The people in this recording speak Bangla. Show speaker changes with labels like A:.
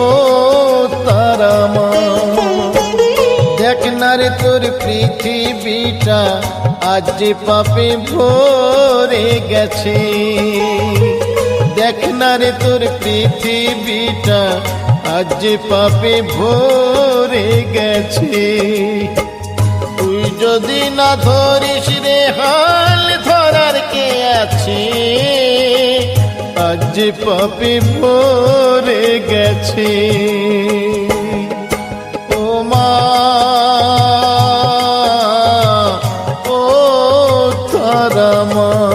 A: ও তারা মা। দেখ না রে তোর পৃথিবীটা, আজ যে পাপে ভরে গেছে। দেখ না রে তোর পৃথিবীটা, আজ যে পাপে ভরে গেছে। তুই যদি না ধরিস রে হাল ধরার কে আছে? আজ পাপি পরে গেছে। ও মা ও তারা মা।